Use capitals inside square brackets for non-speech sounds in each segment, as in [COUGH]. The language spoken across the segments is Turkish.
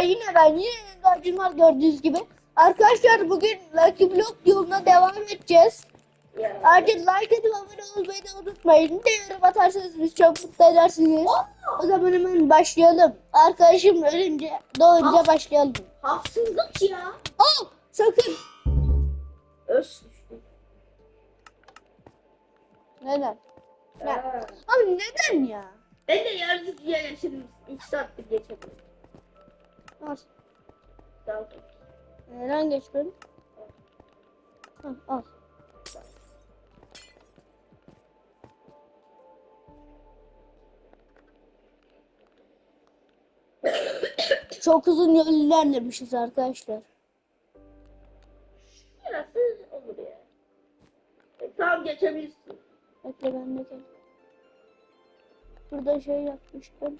yine ben yine var gördüğünüz gibi. Arkadaşlar bugün Lucky Block yoluna devam edeceğiz. Ya. Artık like edip abone olmayı da unutmayın. De yorum atarsanız biz çok mutlu edersiniz. O zaman hemen başlayalım. Arkadaşım ölünce doğunca başlayalım. Haksızlık ya. Oh sakın. Düştü. Neden? Ne? Ha. Abi neden ya? Ben de yaratıcıya geçirdim. 2 saattir geçemedim. Nasıl? Tamam. Neden geçmedin? Al, al. Çok uzun yol ilerlemişiz arkadaşlar. Yarası olur ya. E, tamam geçebilirsin. Bekle ben de gel. Burada şey yapmıştım.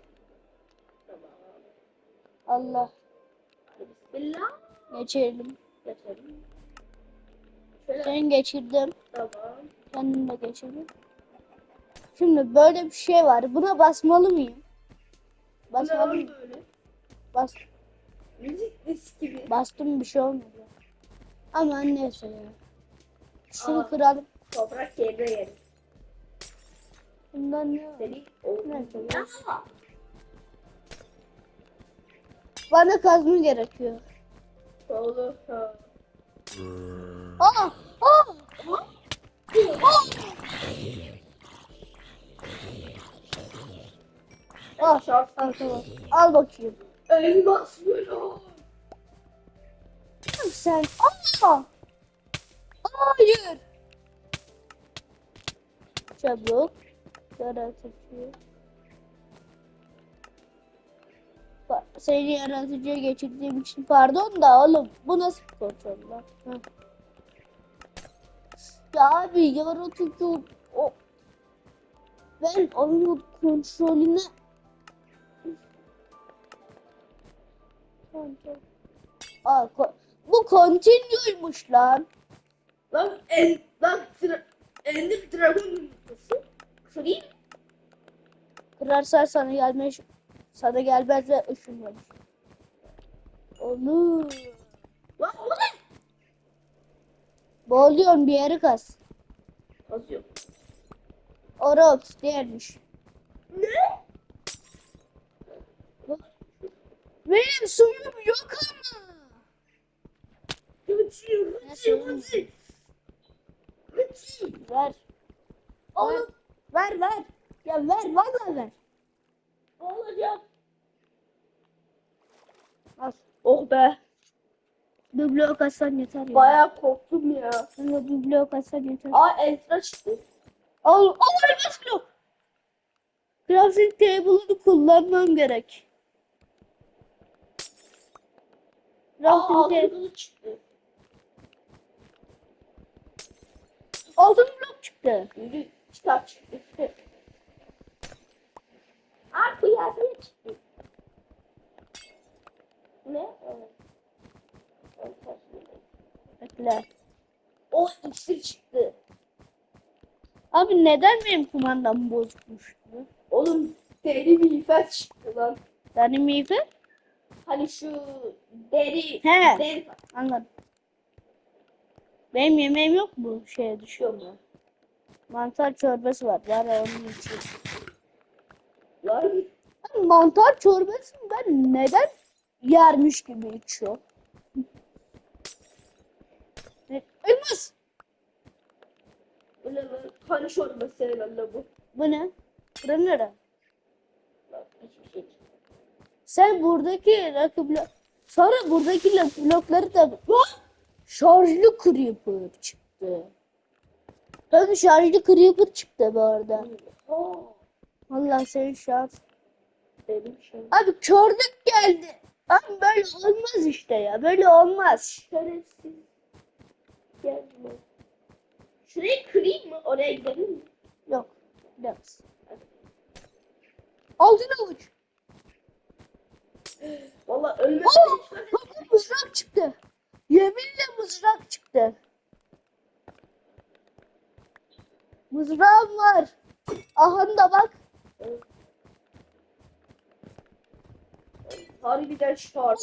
Allah. Bismillah. Geçelim. Şöyle. Ben geçirdim. Tamam. Kendim de geçirdim. Şimdi böyle bir şey var. Buna basmalı mıyım? Ne Basmalı mıyım? Bas. Müzik gibi. Bastım bir şey olmadı. Ama neyse ya. Şunu Aa. kıralım. Toprak yerine yerim. Bundan ne var? Seni Neyse, oldu. Bana kazma gerekiyor. Olur. Ha. Aa! Aa! Al, Şans. al, tamam. Al bakayım. Elmas bölüm. Sen Aa! Hayır. Çabuk. Yaratıcı. Bak, Seni yaratıcıya geçirdiğim için pardon da oğlum bu nasıl kontrol lan? Ya abi yaratıcı o ben onun kontrolüne Kontrol. Aa, ko- bu continue'ymuş lan. Lan el lan tra Ender Dragon yumurtası. Kırayım. Kırarsan sana gelmez, sana gelmez ve ışınlanır. Olur. Lan o ne? Boğuluyorsun bir yeri kas. Kazıyor. Orox diğermiş. Ne? Benim suyum yok ama. Hıçı hıçı hıçı. Hıçı. Ver. Oğlum Ver ver. Ya ver vallahi ver. Olacak? Al. Oh be. Bir blok atsan yeter ya. Bayağı korktum ya. Kanka bir blok atsan yeter. Aa Ezra çıktı. Al, al elmas blok. Crafting table'ını kullanmam gerek. Crafting table. çıktı. Altın blok çıktı. Yürü kitap çıktı. Aa kıyafet çıktı. Ne? Evet. Bekle. O iksir çıktı. Abi neden benim kumandam bozukmuş? Oğlum deri ifat çıktı lan. Yani miğfe? Hani şu deri, He. deri Anladım. Benim yemeğim yok mu? Şeye düşüyor mu? Mantar çorbası var. Var onun için. Lan mantar çorbasını ben neden yermiş gibi içiyor? Elmas! bu ne lan? Kan çorbası herhalde bu. Bu ne? Bura nere? Lan hiçbir şey çıkmadı. Sen buradaki rakı blok... Sonra buradaki blokları da... Lan! Şarjlı creeper çıktı. Bakın şarjlı creeper çıktı bu arada. Aa, Vallahi senin şans. benim şey. Abi körlük geldi. Abi böyle olmaz işte ya. Böyle olmaz. Şerefsiz. Gelme. Şurayı kırayım mı? Oraya gidelim mi? Yok. Gidemez. Altın avuç. Valla ölmek Oo! Bakın mızrak çıktı. Yeminle mızrak çıktı. Mızrağım var. Aha da bak. Harbiden şart.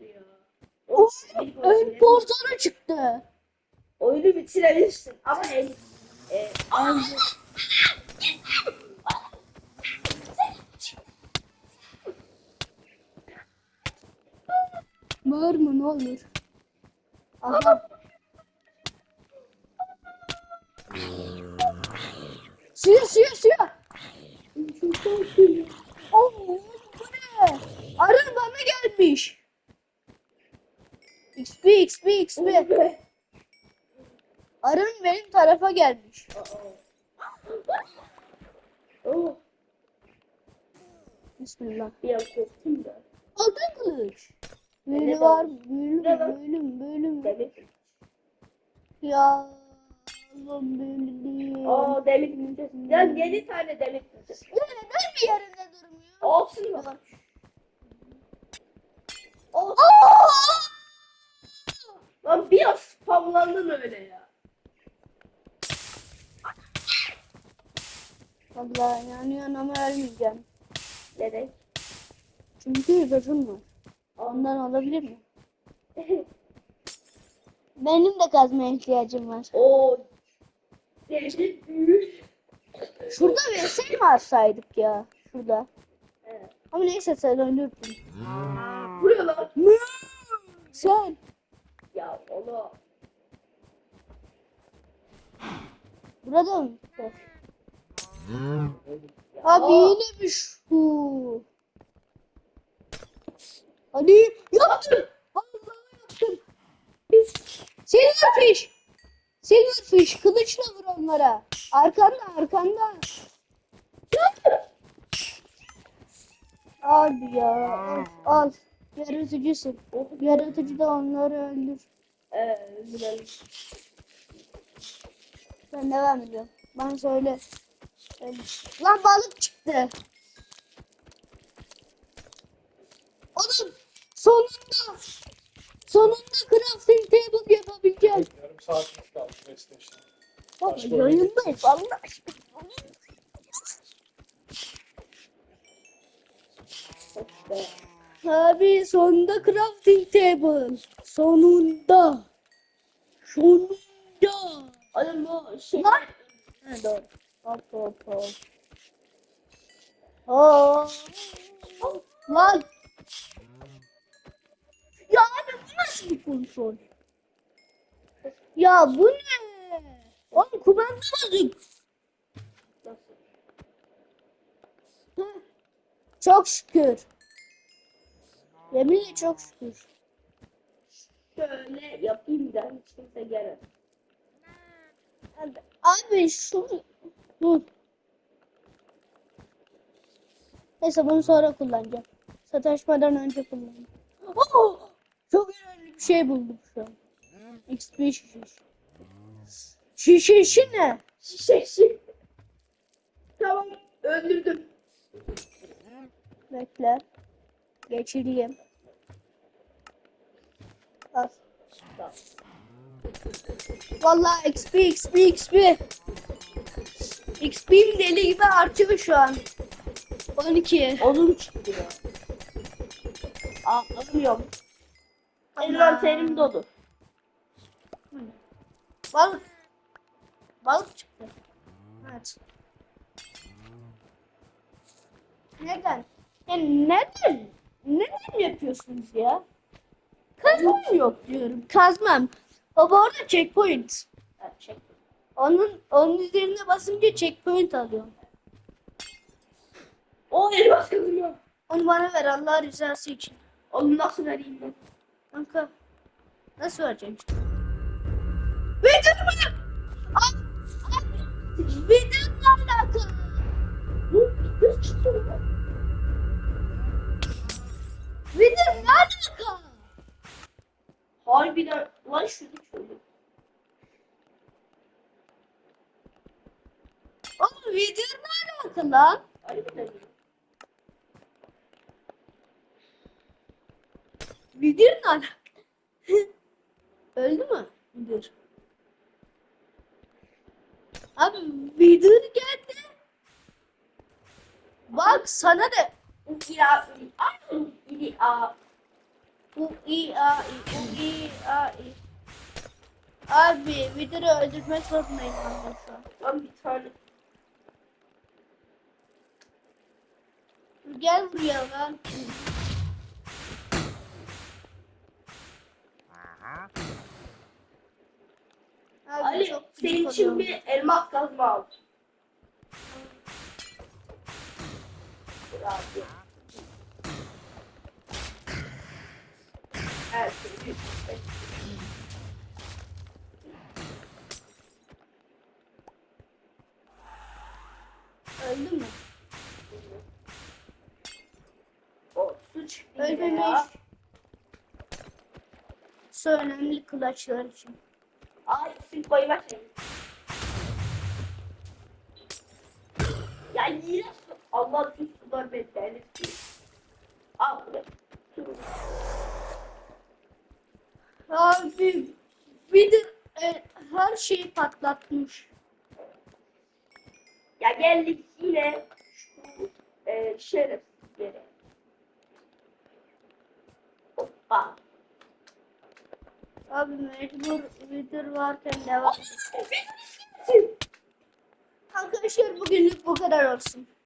ya. Of, ön portana çıktı. Oyunu bitirebilirsin ama el. E, Var mı ne olur? Aha. Suya suya suya. Bu ne? Arın bana gelmiş. XP XP XP. Arın benim tarafa gelmiş. Oh, Bismillah. da. Altın kılıç. Böyle var. Bölüm bölüm bölüm. Ya. Aa demir müncesi. Ya 7 tane demir. Ya neden bir yerinde durmuyor? Olsun bak. Olsun. Lan bir an spamlandın öyle ya. Vallahi yanıyorum ama ölmeyeceğim. Neden? Çünkü gözüm var. Ondan olabilir mi? [LAUGHS] Benim de kazmaya ihtiyacım var. Oo. Şurada vs mi atsaydık ya? Şurada. Evet. Ama neyse sen öldürdün. Buraya lan. Sen. Ya onu. Burada mı? Abi yine bir şu. Hadi yaptım. Vallahi yaptım. Silverfish. Silverfish kılıçla vur onlara. Arkanda arkanda. Abi ya. Of, al. Yaratıcısın. Yaratıcı da onları öldür. Ee. Ben devam ediyorum. Ben söyle. söyle. Lan balık çıktı. Oğlum sonunda sonunda crafting table yapabileceğim. Yarım saatimiz kaldı PlayStation. Baba Başka Allah aşkına. Abi sonunda crafting table. Sonunda. Sonunda. Bu şey. Lan. Ha, doğru. Hop hop hop. Hop. Lan. Ya abi bu nasıl bir konsol? Ya bu ne? Oğlum kumanda bozuk. Çok şükür. Yeminle çok şükür. Şöyle yapayım da hiç kimse. Abi, abi şu... Dur. Neyse bunu sonra kullanacağım. Sataşmadan önce kullanacağım. Oh! Çok önemli bir şey buldum şu an. XP şişesi. Şişesi ne? Şişeşi. Tamam öldürdüm. Bekle. Geçireyim. Al. Tamam. Vallahi XP XP XP. XP'm deli gibi artıyor şu an. 12. Onun çıktı ya. Aa, alamıyorum. Envanterim dolu. Balık. Balık çıktı. Evet. Neden? Ya neden? Neden yapıyorsunuz ya? Kazmam yok diyorum. Kazmam. Baba orada checkpoint. Ha, çek. Onun onun üzerine basınca checkpoint alıyorum. O elmas kazıyor. Onu bana ver Allah rızası için. Onu nasıl vereyim ben? Kanka. Nasıl vereceğim işte? Al! Al! Videonla alakalı. Çıktı. Videonla alakalı. Harbiden lan şunu çözdüm. Oğlum videonla alakalı lan. Harbiden ya. Videonla alakalı. Öldü mü? Müdür. Abi video geldi. Bak sana da İla İla U i a i u i a i. Abi Wither'ı öldürmek zorundayım ben şu an. Ben bir tane Gel buraya lan. Abi Ali senin için bir elmas kazma al. Her şey. Öldü mü? Ölmemiş. Su önemli kulaçlar için. Ay süt bayıma şey. Ya yine. Allah tüm sular ki. Al buraya. Abi Wither e, her şeyi patlatmış. Ya geldik yine şu e, şerefsizlere. Hoppa. Abi mecbur Wither varken devam. Arkadaşlar bugünlük bu kadar olsun.